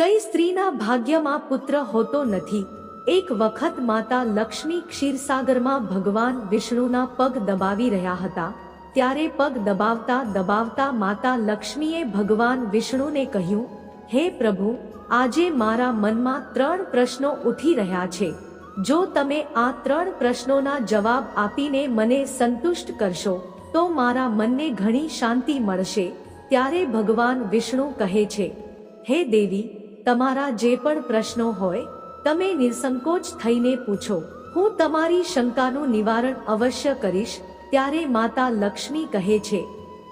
કઈ સ્ત્રીના ભાગ્યમાં પુત્ર હોતો નથી. એક વખત માતા લક્ષ્મી ક્ષીરસાગરમાં ભગવાન વિષ્ણુના પગ દબાવી રહ્યા હતા. ત્યારે પગ દબાવતા દબાવતા માતા લક્ષ્મીએ ભગવાન વિષ્ણુને કહ્યું, હે પ્રભુ, આજે મારા મનમાં ત્રણ પ્રશ્નો ઉઠી રહ્યા છે. જો તમે આ ત્રણ પ્રશ્નોના જવાબ આપીને મને સંતુષ્ટ કરશો, તો મારા મનને ઘણી શાંતિ મળશે. ત્યારે ભગવાન વિષ્ણુ કહે છે, હે દેવી તમારા જે પણ પ્રશ્નો હોય, તમે નિસંકોચ થઈને પૂછો, હું તમારી શંકાનું નિવારણ અવશ્ય કરીશ, ત્યારે માતા લક્ષ્મી કહે છે,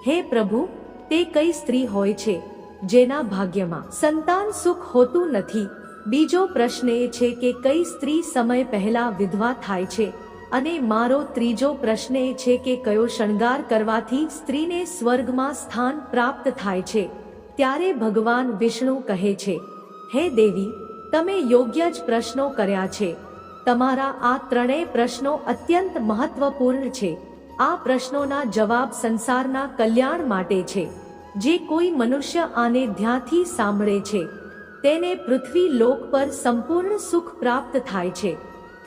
હે પ્રભુ, તે કઈ સ્ત્રી હોય છે, જેના ભાગ્યમાં સંતાન સુખ હોતું નથી? બીજો પ્રશ્ન એ છે કે કઈ સ્ત્રી સમય પહેલા વિધવા થાય છે? અને મારો ત્રીજો પ્રશ્ન એ છે કે કયો શણગાર કરવાથી સ્ત્રીને સ્વર્ગમાં સ્થાન પ્રાપ્ત થાય છે? ત્યારે ભગવાન વિષ્ણુ કહે છે હે દેવી, તમે યોગ્ય જ પ્રશ્નો કર્યા છે. તમારા આ ત્રણેય પ્રશ્નો અત્યંત મહત્વપૂર્ણ છે. આ પ્રશ્નોના જવાબ સંસારના કલ્યાણ માટે છે. જે કોઈ મનુષ્ય આને ધ્યાનથી સાંભળે છે, તેને પૃથ્વી લોક પર સંપૂર્ણ સુખ પ્રાપ્ત થાય છે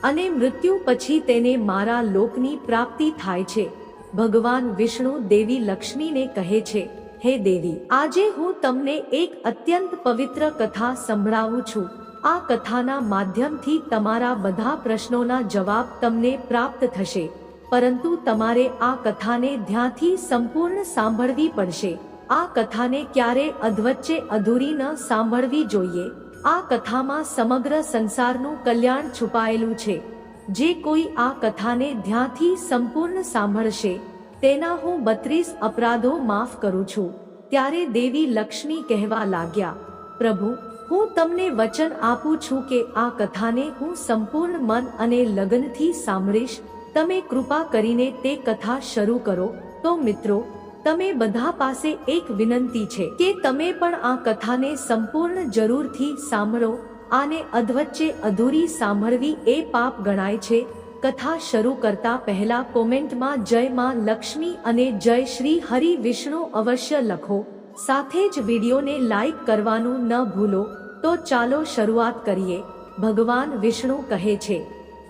અને મૃત્યુ પછી તેને મારા લોકની પ્રાપ્તિ થાય છે. ભગવાન વિષ્ણુ દેવી લક્ષ્મીને કહે છે હે દેવી, આજે હું તમને એક અત્યંત પવિત્ર કથા સંભળાવું છું. આ કથાના માધ્યમથી તમારા બધા પ્રશ્નોના જવાબ તમને પ્રાપ્ત થશે. પરંતુ તમારે આ કથાને ધ્યાનથી સંપૂર્ણ સાંભળવી પડશે. આ કથાને ક્યારે અધવચ્ચે અધૂરી ન સાંભળવી જોઈએ. આ કથામાં સમગ્ર સંસારનું કલ્યાણ છુપાયેલું છે. જે કોઈ આ કથાને ધ્યાનથી સંપૂર્ણ સાંભળશે. તેના હું બત્રીસ અપરાધો માફ કરું છું. ત્યારે દેવી લક્ષ્મી કહેવા લાગ્યા, પ્રભુ, હું તમને વચન આપું છું કે આ કથાને હું સંપૂર્ણ મન અને લગનથી સાંભળીશ. તમે કૃપા કરીને તે કથા શરૂ કરો. તો મિત્રો, તમે બધા પાસે એક વિનંતી છે કે તમે પણ આ કથાને સંપૂર્ણ જરૂરથી સાંભળો. આને અધવચ્ચે અધૂરી સાંભળવી એ પાપ ગણાય છે. કથા શરૂ કરતા પહેલા કોમેન્ટમાં જય માં લક્ષ્મી અને જય શ્રી હરિ વિષ્ણુ અવશ્ય લખો. સાથે જ વિડીયોને લાઈક કરવાનું ન ભૂલો. તો ચાલો શરૂઆત કરીએ. ભગવાન વિષ્ણુ કહે છે,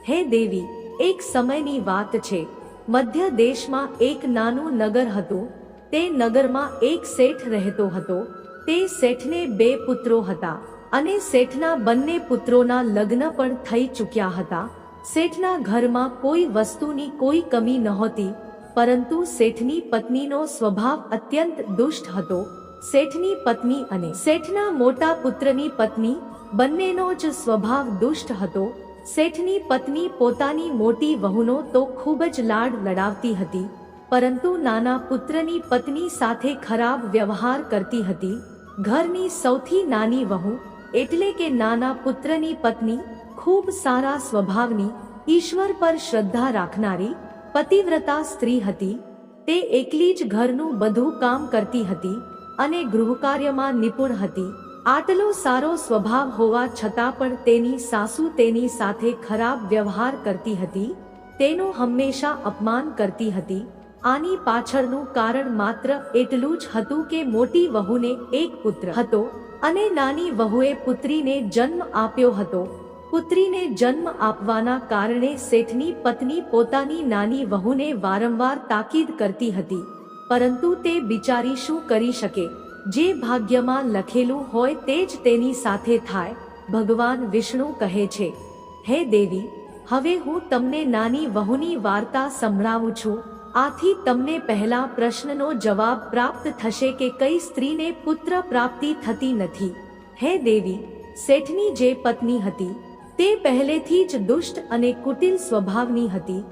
હે દેવી, એક સમયની વાત છે. મધ્ય દેશમાં એક નાનું નગર હતું. તે નગરમાં એક શેઠ રહેતો હતો. તે શેઠને બે પુત્રો હતા અને શેઠના બંને પુત્રોના લગ્ન પણ થઈ ચૂક્યા હતા. શેઠના ઘરમાં કોઈ વસ્તુની કોઈ કમી નહોતી, પરંતુ શેઠની પત્નીનો સ્વભાવ અત્યંત દુષ્ટ હતો. શેઠની પત્ની અને શેઠના મોટા પુત્રની પત્ની બંનેનો જ સ્વભાવ દુષ્ટ હતો. શેઠની પત્ની પોતાની મોટી વહુનો તો ખૂબ જ લાડ લડાવતી હતી, પરંતુ નાના પુત્રની પત્ની સાથે ખરાબ વ્યવહાર કરતી હતી. ઘરની સૌથી નાની વહુ એટલે કે નાના પુત્રની પત્ની ખૂબ સારા સ્વભાવની ઈશ્વર પર શ્રદ્ધા રાખનારી, પતિવ્રતા સ્ત્રી હતી. તે એકલી જ ઘરનું બધું કામ કરતી હતી અને ગૃહકાર્યમાં નિપુણ હતી. આટલો સારો સ્વભાવ હોવા છતાં પણ તેની સાસુ તેની સાથે ખરાબ વ્યવહાર કરતી હતી. તેનું હંમેશા અપમાન કરતી હતી. આની પાછળનું કારણ માત્ર એટલું જ હતું કે મોટી વહુને એક પુત્ર હતો અને નાની વહુએ પુત્રીને જન્મ આપ્યો હતો. પુત્રીને જન્મ આપવાના કારણે શેઠની પત્ની પોતાની નાની વહુને વારંવાર તાકીદ કરતી હતી. પરંતુ તે બિચારી શું કરી શકે? જે ભાગ્યમાં લખેલું હોય તે જ તેની સાથે થાય, ભગવાન વિષ્ણુ કહે છે. હે દેવી, હવે હું તમને નાની વહુની વાર્તા સંભળાવું છું. આથી તમને પહેલા પ્રશ્નનો જવાબ પ્રાપ્ત થશે કે કઈ સ્ત્રીને પુત્ર પ્રાપ્તિ થતી નથી. હે દેવી, શેઠની જે પત્ની હતી તે પહેલેથી જ દુષ્ટ અને કુટિલ સ્વભાવની હતી.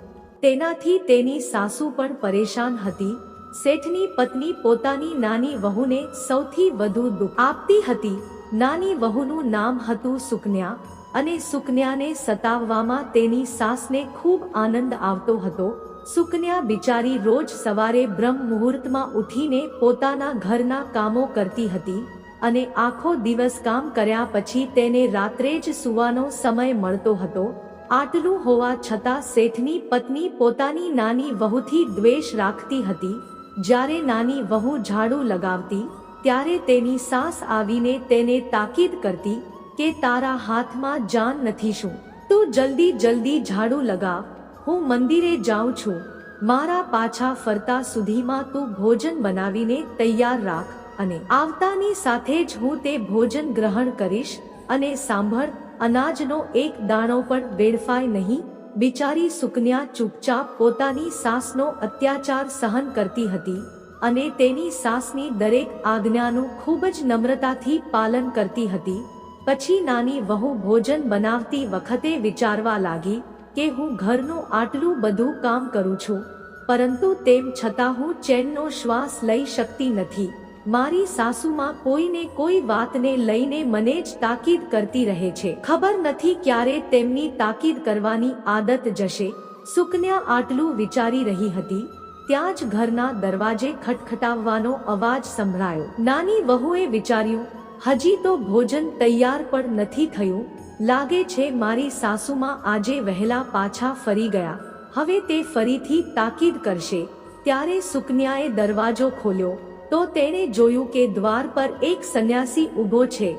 તેનાથી તેની સાસુ પણ પરેશાન હતી. શેઠની પત્ની પોતાની નાની વહુને સૌથી વધુ દુઃખ આપતી હતી. નાની વહુનું નામ હતું સુકન્યા અને સુકન્યાને સતાવવામાં તેની સાસને ખૂબ આનંદ આવતો હતો. સુકન્યા બિચારી રોજ સવારે બ્રહ્મ મુહૂર્તમાં ઉઠીને પોતાના ઘરના કામો કરતી હતી. અને આખો દિવસ કામ કર્યા પછી તેને રાત્રે જ સુવાનો સમય મળતો હતો. આટલું હોવા છતાં શેઠની પત્ની પોતાની નાની વહુથી દ્વેષ રાખતી હતી. જ્યારે નાની વહુ ઝાડુ લગાવતી, ત્યારે તેની સાસ આવીને તેને તાકીદ કરતી કે તારા હાથમાં જાન નથી શું. તું જલ્દી જલ્દી ઝાડુ લગાવ. હું મંદિરે જાઉં છું. મારા પાછા ફરતા સુધીમાં તું ભોજન બનાવીને તૈયાર રાખ. અને આવતાની સાથે જ હું તે ભોજન ગ્રહણ કરીશ અને સાંભળ, અનાજનો એક દાણો પણ વેડફાય નહીં. બિચારી સુકન્યા ચૂપચાપ પોતાની સાસનો અત્યાચાર સહન કરતી હતી અને તેની સાસની દરેક આજ્ઞાનું ખૂબ જ નમ્રતાથી પાલન કરતી હતી. પછી નાની વહુ ભોજન બનાવતી વખતે વિચારવા લાગી કે હું ઘરનું આટલું બધું કામ કરું છું, પરંતુ તેમ છતાં હું ચેનનો શ્વાસ લઈ શકતી નથી. મારી સાસુમાં કોઈને કોઈ વાતને લઈને મને જ તાકીદ કરતી રહે છે. ખબર નથી ક્યારે તેમની તાકીદ કરવાની આદત જશે. સુકન્યા આટલું વિચારી રહી હતી. ત્યાં જ ઘરના દરવાજે ખટખટાવવાનો અવાજ સંભળાયો. નાની વહુએ વિચાર્યું, હજી તો ભોજન તૈયાર પણ નથી થયું. લાગે છે મારી સાસુમાં આજે વહેલા પાછા ફરી ગયા. હવે તે ફરીથી તાકીદ કરશે. ત્યારે સુકન્યાએ દરવાજો ખોલ્યો. તો તેણે જોયું કે દ્વાર પર એક સંન્યાસી ઊભો છે.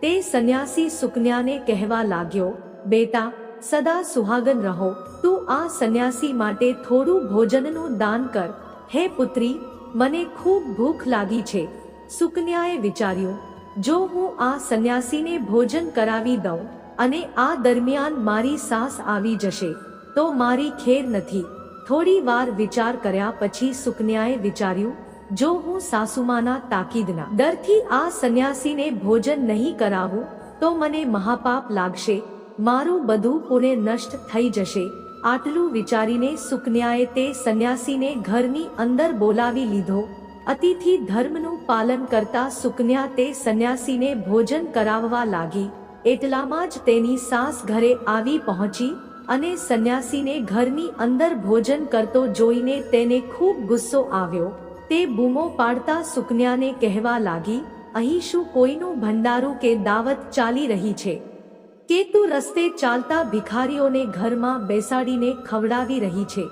તે સંન્યાસી સુકન્યાને કહેવા લાગ્યો, બેટા, સદા સુહાગન રહો. તું આ સંન્યાસી માટે થોડું ભોજનનું દાન કર. હે પુત્રી, મને ખૂબ ભૂખ લાગી છે. સુકન્યાએ વિચાર્યું, જો હું આ સંન્યાસીને ભોજન કરાવી દઉં અને આ દરમિયાન મારી સાસ આવી જશે, તો મારી ખેર નથી. થોડી વાર વિચાર કર્યા પછી સુકન્યાએ વિચાર્યું જો હું સાસુમાના તાકીદના ડરથી આ સંન્યાસીને ભોજન નહીં કરાવું, તો મને મહાપાપ લાગશે, મારું બધું પુણે નષ્ટ થઈ જશે. આટલું વિચારીને સુકન્યાએ તે સંન્યાસીને ઘરની અંદર બોલાવી લીધો. અતિથિ ધર્મનું પાલન કરતા સુકન્યા તે સંન્યાસીને ભોજન કરાવવા લાગી. એટલામાં જ તેની સાસ ઘરે આવી પહોંચી અને સંન્યાસીને ઘરની અંદર ભોજન કરતો જોઈને તેને ખૂબ ગુસ્સો આવ્યો. તે બૂમો પાડતા સુકન્યાને કહેવા લાગી, અહીં શું કોઈનું ભંડારું કે દાવત ચાલી રહી છે? કે તું રસ્તે ચાલતા ભિખારીઓને ઘરમાં બેસાડીને ખવડાવી રહી છે.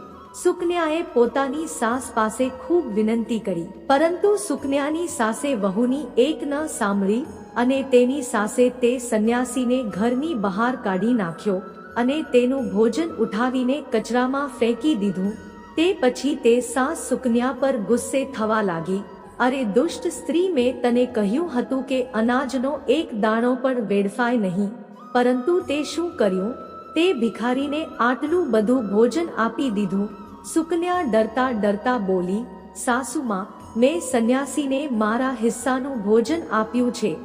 સુકન્યાએ પોતાની સાસ પાસે ખૂબ વિનંતી કરી, પરંતુ સુકન્યાની સાસે વહુની એક ન સાંભળી અને તેની સાસે તે સંન્યાસીને ઘરની બહાર કાઢી નાખ્યો અને તેનું ભોજન ઉઠાવીને કચરામાં ફેંકી દીધું. તે પછી તે સાસ સુકન્યા પર ગુસ્સે થવા લાગી. અરે, દુષ્ટ સ્ત્રી મેં તને કહ્યું હતું કે અનાજનો એક દાણો પણ વેડફાય નહીં. પરંતુ તે શું કર્યું? તે ભિખારીને આટલું બધું ભોજન આપી દીધું. સુકન્યા ડરતા ડરતા બોલી, સાસુમાં, મેં સંન્યાસીને મારા હિસ્સાનું ભોજન આપ્યું છે.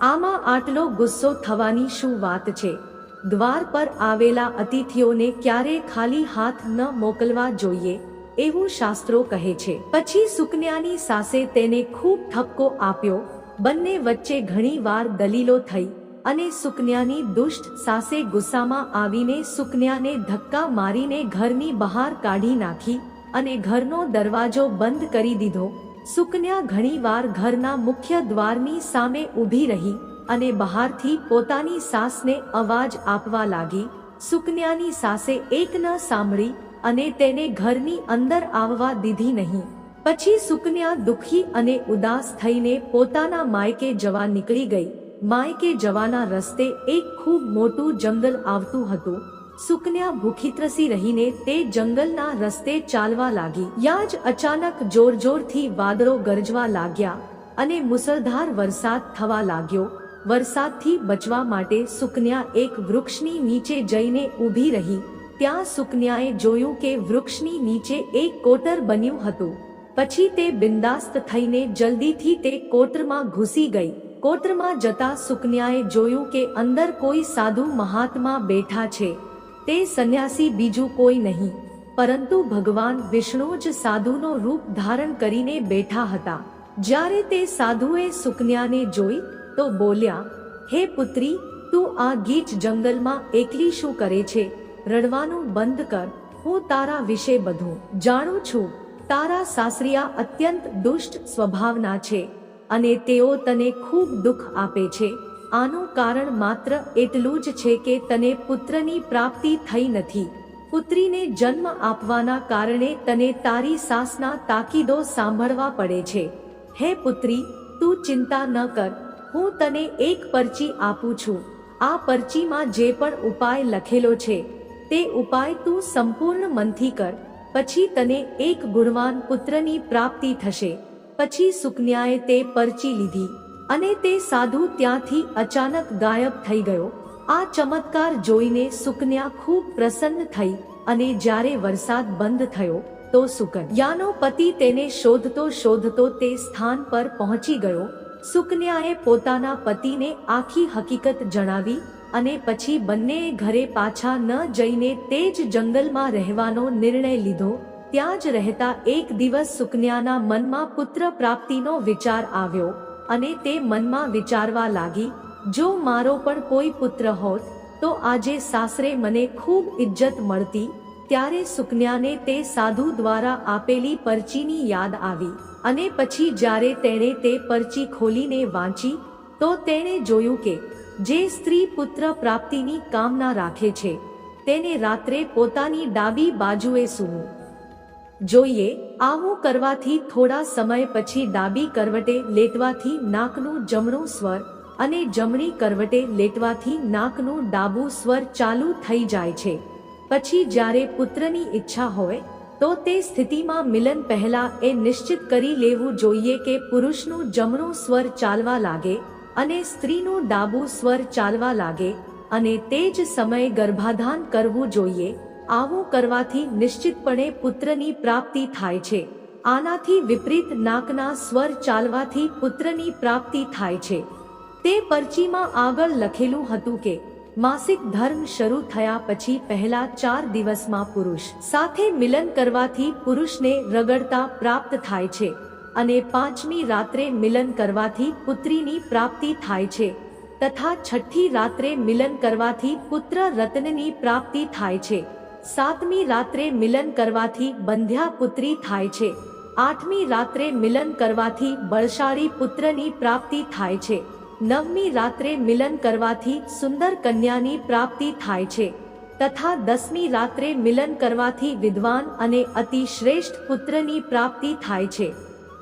આમાં આટલો ગુસ્સો થવાની શું વાત છે? દ્વાર પર આવેલા અતિથિઓને ક્યારે ખાલી હાથ ન મોકલવા જોઈએ, એવું શાસ્ત્રો કહે છે. પછી સુકન્યાની સાસે તેને ખૂબ ઠપકો આપ્યો, બંને વચ્ચે ઘણી વાર દલીલો થઈ અને સુકન્યાની દુષ્ટ સાસે ગુસ્સામાં આવીને સુકન્યાને ધક્કા મારીને ઘરની બહાર કાઢી નાખી અને ઘરનો દરવાજો બંધ કરી દીધો. સુકન્યા ઘણીવાર ઘરના મુખ્ય દ્વારની સામે ઊભી રહી અને બહારથી પોતાની સાસને અવાજ આપવા લાગી. સુકન્યાની સાસે એક ન સાંભળી અને તેને ઘરની અંદર આવવા દીધી નહીં. પછી સુકન્યા દુખી અને ઉદાસ થઈને પોતાના માયકે જવા નીકળી ગઈ. માયકે જવાના રસ્તે એક ખૂબ મોટું જંગલ આવતું હતું. સુકન્યા ભૂખી ત્રસી રહીને તે જંગલના રસ્તે ચાલવા લાગી. યાજ અચાનક જોર જોરથી વાદળો ગરજવા લાગ્યા અને મુસળધાર વરસાદ થવા લાગ્યો. વરસાદથી બચવા માટે સુકન્યા એક વૃક્ષની નીચે જઈને ઊભી રહી. ત્યાં સુકન્યાએ જોયું કે વૃક્ષની નીચે એક કોટર બન્યું હતું. પછી તે બિંદાસ્ત થઈને જલ્દીથી તે કોટરમાં ઘૂસી ગઈ. કોટરમાં જતા સુકન્યાએ જોયું કે અંદર કોઈ સાધુ મહાત્મા બેઠા છે. તે સંન્યાસી બીજું કોઈ નહીં. પરંતુ ભગવાન વિષ્ણુ જ સાધુનો રૂપ ધારણ કરીને બેઠા હતા. જ્યારે તે સાધુએ સુકન્યાને જોઈ તો બોલ્યા, હે પુત્રી, તું આ ગીચ જંગલમાં એકલી શું કરે છે? રડવાનું બંધ કર. હું તારા વિશે બધું જાણું છું. તારા સાસરિયા અત્યંત દુષ્ટ સ્વભાવના છે અને તેઓ તને ખૂબ દુઃખ આપે છે. આનું કારણ માત્ર એટલું જ છે કે તને પુત્રની પ્રાપ્તિ થઈ નથી. પુત્રીને જન્મ આપવાના કારણે તને તારી સાસના તાકીદો સાંભળવા પડે છે. હે પુત્રી, તું ચિંતા ન કર. હું તને એક પરચી આપું છું. આ પરચીમાં જે પણ ઉપાય લખેલો છે, તે ઉપાય તું સંપૂર્ણ મનથી કર. પછી તને એક ગુણવાન પુત્રની પ્રાપ્તિ થશે. પછી સુકન્યાએ તે પરચી લીધી અને તે સાધુ ત્યાંથી અચાનક ગાયબ થઈ ગયો. આ ચમત્કાર જોઈને સુકન્યા ખૂબ પ્રસન્ન થઈ અને જ્યારે વરસાદ બંધ થયો, તો સુકન્યાનો પતિ તેને શોધતો શોધતો તે સ્થાન પર પહોંચી ગયો. સુકન્યાએ પોતાના પતિને આખી હકીકત જણાવી અને પછી બંનેએ ઘરે પાછા ન જઈને તે જ જંગલમાં રહેવાનો નિર્ણય લીધો. ત્યાં જ રહેતા એક દિવસ સુકન્યાના મનમાં પુત્ર પ્રાપ્તિનો વિચાર આવ્યો અને તે મનમાં વિચારવા લાગી, જો મારો પણ કોઈ પુત્ર હોત, તો આજે સાસરે મને ખૂબ ઇજ્જત મળતી. ત્યારે સુકન્યાને તે સાધુ દ્વારા આપેલી પરચીની યાદ આવી. અને પછી જ્યારે તેણે તે પરચી ખોલીને વાંચી, તો તેણે જોયું કે, જે સ્ત્રી પુત્ર પ્રાપ્તિની કામના રાખે છે, તેને રાત્રે પોતાની ડાબી બાજુએ સૂવું. જોઈએ, આવું કરવાથી થોડા સમય પછી ડાબી કરવટે લેટવાથી નાકનું જમણું સ્વર અને જમણી કરવટે લેટવાથી નાકનું ડાબું સ્વર ચાલુ થઈ જાય છે. પછી જ્યારે પુત્રની ઈચ્છા હોય તો તે સ્થિતિમાં મિલન પહેલા એ નિશ્ચિત કરી લેવું જોઈએ કે પુરુષનું જમણું સ્વર ચાલવા લાગે અને સ્ત્રીનું ડાબું સ્વર ચાલવા લાગે અને તે જ સમયે ગર્ભાધાન કરવું જોઈએ. આવું કરવાથી નિશ્ચિતપણે પુત્રની પ્રાપ્તિ થાય છે. આનાથી વિપરીત નાકના સ્વર ચાલવાથી પુત્રની પ્રાપ્તિ થાય છે. તે પરચીમાં આગળ લખેલું હતું કે માસિક ધર્મ શરૂ થયા પછી પહેલા ચાર દિવસમાં પુરુષ સાથે મિલન કરવાથી પુરુષને રગડતા પ્રાપ્ત થાય છે અને પાંચમી રાત્રે મિલન કરવાથી પુત્રીની પ્રાપ્તિ થાય છે તથા છઠ્ઠી રાત્રે મિલન કરવાથી પુત્ર રત્નની પ્રાપ્તિ થાય છે. સાતમી રાત્રે મિલન કરવાથી બંધ્યા પુત્રી થાય છે. આઠમી રાત્રે મિલન કરવાથી બળશાળી પુત્રની પ્રાપ્તિ થાય છે. નવમી રાત્રે મિલન કરવાથી સુંદર કન્યાની પ્રાપ્તિ થાય છે. તથા દસમી રાત્રે મિલન કરવાથી વિદ્વાન અને અતિ શ્રેષ્ઠ પુત્રની પ્રાપ્તિ થાય છે.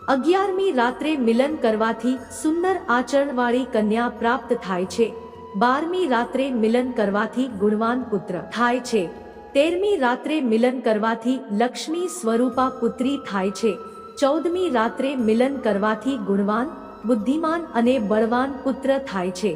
અગિયારમી રાત્રે મિલન કરવાથી સુંદર આચરણવાળી કન્યા પ્રાપ્ત થાય છે. બારમી રાત્રે મિલન કરવાથી ગુણવાન પુત્ર થાય છે. તેરમી રાત્રે મિલન કરવાથી લક્ષ્મી સ્વરૂપા પુત્રી થાય છે. ચૌદમી રાત્રે મિલન કરવાથી ગુણવાન બુદ્ધિમાન અને બળવાન પુત્ર થાય છે.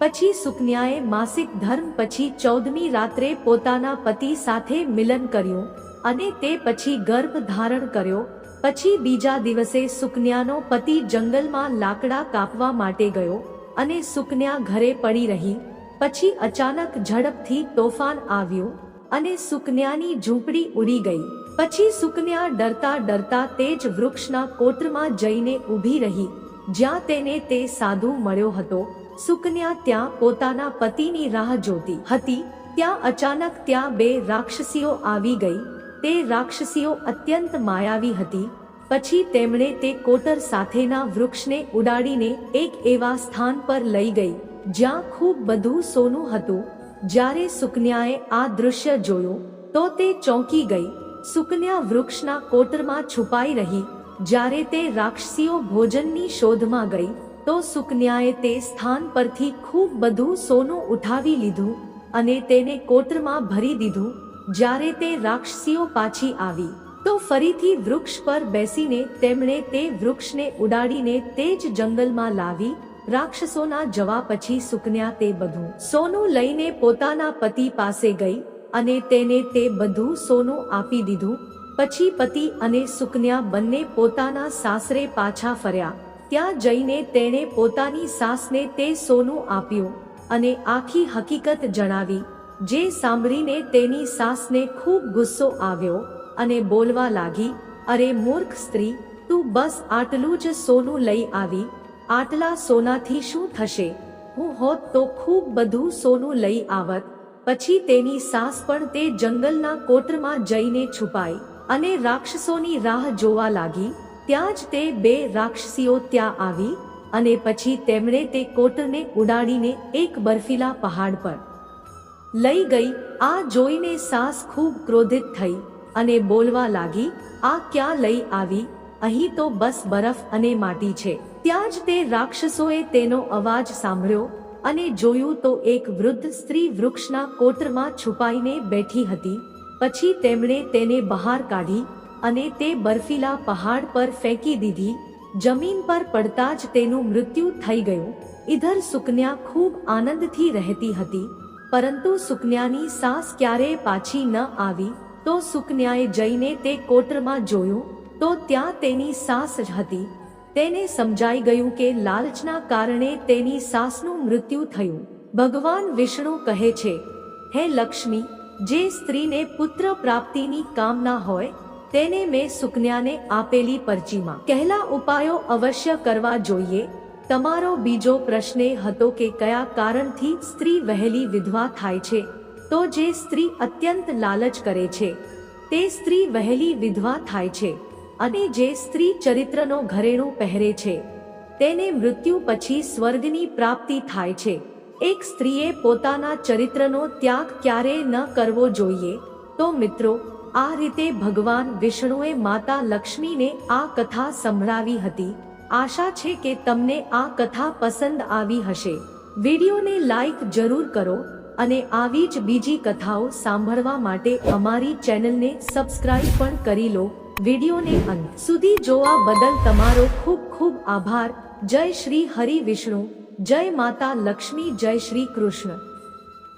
પછી સુકન્યાએ માસિક ધર્મ પછી ચૌદમી રાત્રે પોતાના પતિ સાથે મિલન કર્યું અને તે પછી ગર્ભ ધારણ કર્યો. પછી બીજા દિવસે સુકન્યાનો પતિ જંગલમાં લાકડા કાપવા માટે ગયો અને સુકન્યા ઘરે પડી રહી. પછી અચાનક ઝડપથી તોફાન આવ્યું અને સુકન્યાની ઝૂંપડી ઉડી ગઈ. પછી સુકન્યા ડરતા ડરતા તે જ વૃક્ષના કોટરમાં જઈને ઊભી રહી. જ્યાં તેને તે સાધુ મળ્યો હતો, સુકન્યા ત્યાં પોતાના પતિની રાહ જોતી હતી, ત્યાં અચાનક ત્યાં બે રાક્ષસીઓ આવી ગઈ, તે રાક્ષસીઓ અત્યંત માયાવી હતી, પછી તેમણે તે કોટર સાથેના વૃક્ષને ઉડાડીને એક એવા સ્થાન પર લઈ ગઈ, જ્યાં ખૂબ બધું સોનું હતું, જ્યારે સુકન્યાએ આ દૃશ્ય જોયું, તો તે ચોંકી ગઈ, સુકન્યા વૃક્ષના કોટરમાં છુપાઈ રહી જ્યારે તે રાક્ષસીઓ ભોજનની શોધમાં ગઈ, તો સુકન્યાએ તે સ્થાન પરથી ખૂબ બધું સોનું ઉઠાવી લીધું અને તેને કોટરમાં ભરી દીધું. જ્યારે તે રાક્ષસીઓ પાછી આવી, તો ફરીથી વૃક્ષ પર બેસીને તેમણે તે વૃક્ષને ઉડાડીને તે જ જંગલમાં લાવી. રાક્ષસોના જવા પછી સુકન્યા તે બધું સોનું લઈને પોતાના પતિ પાસે ગઈ અને તેને તે બધું સોનું આપી દીધું. પછી પતિ અને સુકન્યા બંને પોતાના સાસરે પાછા ફર્યા. ત્યાં જઈને તેણે પોતાની સાસને તે સોનું આપ્યું અને આખી હકીકત જણાવી, જે સાંભળીને તેની સાસને ખૂબ ગુસ્સો આવ્યો અને બોલવા લાગી, અરે મૂર્ખ સ્ત્રી, તું બસ આટલું જ સોનું લઈ આવી, આટલા સોનાથી શું થશે? હું હોત તો ખૂબ બધું સોનું લઈ આવત. પછી તેની સાસ પણ તે જંગલના કોટરમાં જઈને છુપાઈ. અને રાક્ષસોની રાહ જોવા લાગી, ત્યાં જ તે બે રાક્ષસીઓ ત્યાં આવી અને પછી તેમણે તે કોટરને ઉડાડીને એક બર્ફીલા પહાડ પર લઈ ગઈ. આ જોઈને સાસ ખૂબ ક્રોધિત થઈ અને બોલવા લાગી, આ ક્યાં લઈ આવી? અહીં તો બસ બરફ અને માટી છે. ત્યાં જ તે રાક્ષસોએ તેનો અવાજ સાંભળ્યો અને જોયું તો એક વૃદ્ધ સ્ત્રી વૃક્ષના કોટરમાં છુપાઈને બેઠી હતી. પછી તેમણે તેને બહાર કાઢી અને તે બર્ફીલા પહાડ પર ફેંકી દીધી. જમીન પર પડતા જ તેનું મૃત્યુ થઈ ગયું. ઇધર સુકન્યા ખૂબ આનંદથી રહેતી હતી. પરંતુ સુકન્યાની સાસ ક્યારેય પાછી ન આવી. તો સુકન્યાએ જઈને તે કોટરમાં જોયું. તો ત્યાં તેની સાસ જ હતી. તેને સમજાઈ ગયું કે લાલચના કારણે તેની સાસનું મૃત્યુ થયું. ભગવાન વિષ્ણુ કહે છે, હે લક્ષ્મી જે સ્ત્રીને પુત્ર પ્રાપ્તિની કામના હોય, તેને મેં સુકન્યાને આપેલી પરચીમાં કહેલા ઉપાયો અવશ્ય કરવા જોઈએ. તમારો બીજો પ્રશ્ન હતો કે કયા કારણથી સ્ત્રી વહેલી વિધવા થાય છે? તો જે સ્ત્રી અત્યંત લાલચ કરે છે, તે સ્ત્રી વહેલી વિધવા થાય છે. અને જે સ્ત્રી ચરિત્રનો ઘરેણું પહેરે છે, તેને મૃત્યુ પછી સ્વર્ગની પ્રાપ્તિ થાય છે. એક સ્ત્રીએ પોતાના ચરિત્રનો ત્યાગ ક્યારેય ન કરવો જોઈએ? તો મિત્રો, આ રીતે ભગવાન વિષ્ણુએ માતા લક્ષ્મીને આ કથા સંભળાવી હતી. આશા છે કે તમને આ કથા પસંદ આવી હશે. વિડીયોને લાઈક જરૂર કરો અને આવી જ બીજી કથાઓ સાંભળવા માટે અમારી ચેનલને સબસ્ક્રાઇબ પણ કરી લો. વિડીયોને અંત સુધી જોવા બદલ તમારો ખૂબ ખૂબ આભાર. જય શ્રી હરિ વિષ્ણુ. જય માતા લક્ષ્મી જય શ્રી કૃષ્ણ.